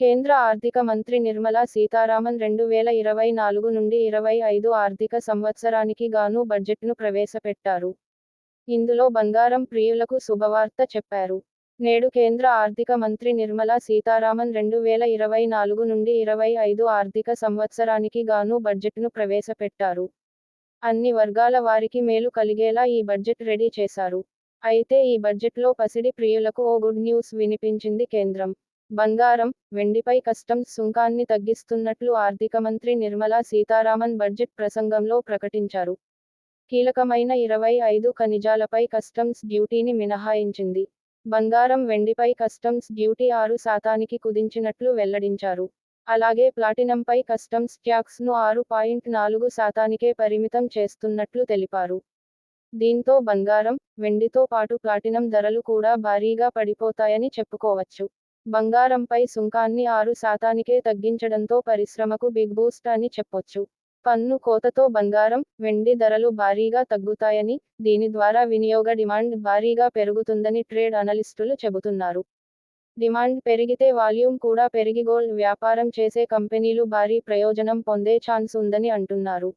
కేంద్ర ఆర్థిక మంత్రి నిర్మలా సీతారామన్ రెండు వేల ఇరవై నాలుగు నుండి ఇరవై ఐదు ఆర్థిక సంవత్సరానికి గాను బడ్జెట్ను ప్రవేశపెట్టారు. ఇందులో బంగారం ప్రియులకు శుభవార్త చెప్పారు. నేడు కేంద్ర ఆర్థిక మంత్రి నిర్మలా సీతారామన్ రెండు వేల ఇరవై నాలుగు నుండి ఇరవై ఐదు ఆర్థిక సంవత్సరానికి గాను బడ్జెట్ను ప్రవేశపెట్టారు. అన్ని వర్గాల వారికి మేలు కలిగేలా ఈ బడ్జెట్ రెడీ చేశారు. అయితే ఈ బడ్జెట్లో పసిడి ప్రియులకు ఓ గుడ్ న్యూస్ వినిపించింది కేంద్రం. బంగారం వెండిపై కస్టమ్స్ సుంకాన్ని తగ్గిస్తున్నట్లు ఆర్థిక మంత్రి నిర్మలా సీతారామన్ బడ్జెట్ ప్రసంగంలో ప్రకటించారు. కీలకమైన ఇరవై ఐదు ఖనిజాలపై కస్టమ్స్ డ్యూటీని మినహాయించింది. బంగారం వెండిపై కస్టమ్స్ డ్యూటీ ఆరు శాతానికి కుదించినట్లు వెల్లడించారు. అలాగే ప్లాటినంపై కస్టమ్స్ ట్యాక్స్ను ఆరు పాయింట్ నాలుగు శాతానికే పరిమితం చేస్తున్నట్లు తెలిపారు. దీంతో బంగారం వెండితో పాటు ప్లాటినం ధరలు కూడా భారీగా పడిపోతాయని చెప్పుకోవచ్చు. బంగారంపై సుంకాన్ని ఆరు శాతానికే తగ్గించడంతో పరిశ్రమకు బిగ్ బూస్ట్ అని చెప్పొచ్చు. పన్ను కోతతో బంగారం వెండి ధరలు భారీగా తగ్గుతాయని దీని ద్వారా వినియోగ డిమాండ్ భారీగా పెరుగుతుందని ట్రేడ్ అనలిస్టులు చెబుతున్నారు. డిమాండ్ పెరిగితే వాల్యూమ్ కూడా పెరిగి గోల్డ్ వ్యాపారం చేసే కంపెనీలు భారీ ప్రయోజనం పొందే ఛాన్స్ ఉందని అంటున్నారు.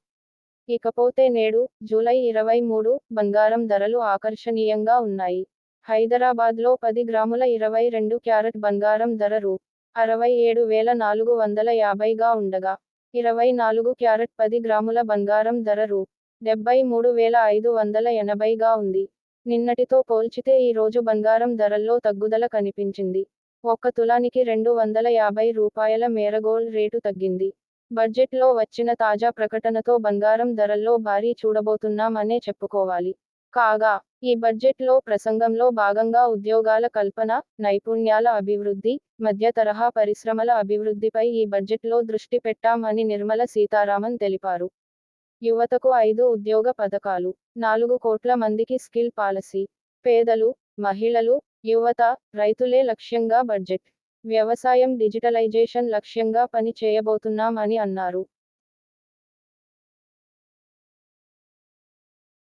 ఇకపోతే నేడు జూలై ఇరవై మూడు బంగారం ధరలు ఆకర్షణీయంగా ఉన్నాయి. హైదరాబాద్లో పది గ్రాముల ఇరవై రెండు క్యారెట్ బంగారం ధర రూ. అరవై ఏడు వేల నాలుగు వందల యాభైగా ఉండగా ఇరవై నాలుగు క్యారెట్ పది గ్రాముల బంగారం ధర రూ. డెబ్బై మూడు వేల ఐదు వందల ఎనభైగా ఉంది. నిన్నటితో పోల్చితే ఈ రోజు బంగారం ధరల్లో తగ్గుదల కనిపించింది. ఒక్క తులానికి రెండు వందల యాభై రూపాయల మేర గోల్డ్ రేటు తగ్గింది. బడ్జెట్లో వచ్చిన తాజా ప్రకటనతో బంగారం ధరల్లో భారీ చూడబోతున్నామనే చెప్పుకోవాలి. కాగా ఈ బడ్జెట్లో ప్రసంగంలో భాగంగా ఉద్యోగాల కల్పన నైపుణ్యాల అభివృద్ధి మధ్య తరహా పరిశ్రమల అభివృద్ధిపై ఈ బడ్జెట్లో దృష్టి పెట్టామని నిర్మల సీతారామన్ తెలిపారు. యువతకు ఐదు ఉద్యోగ పథకాలు నాలుగు కోట్ల మందికి స్కిల్ పాలసీ పేదలు మహిళలు యువత రైతులే లక్ష్యంగా బడ్జెట్ వ్యవసాయం డిజిటలైజేషన్ లక్ష్యంగా పని చేయబోతున్నాం అని అన్నారు.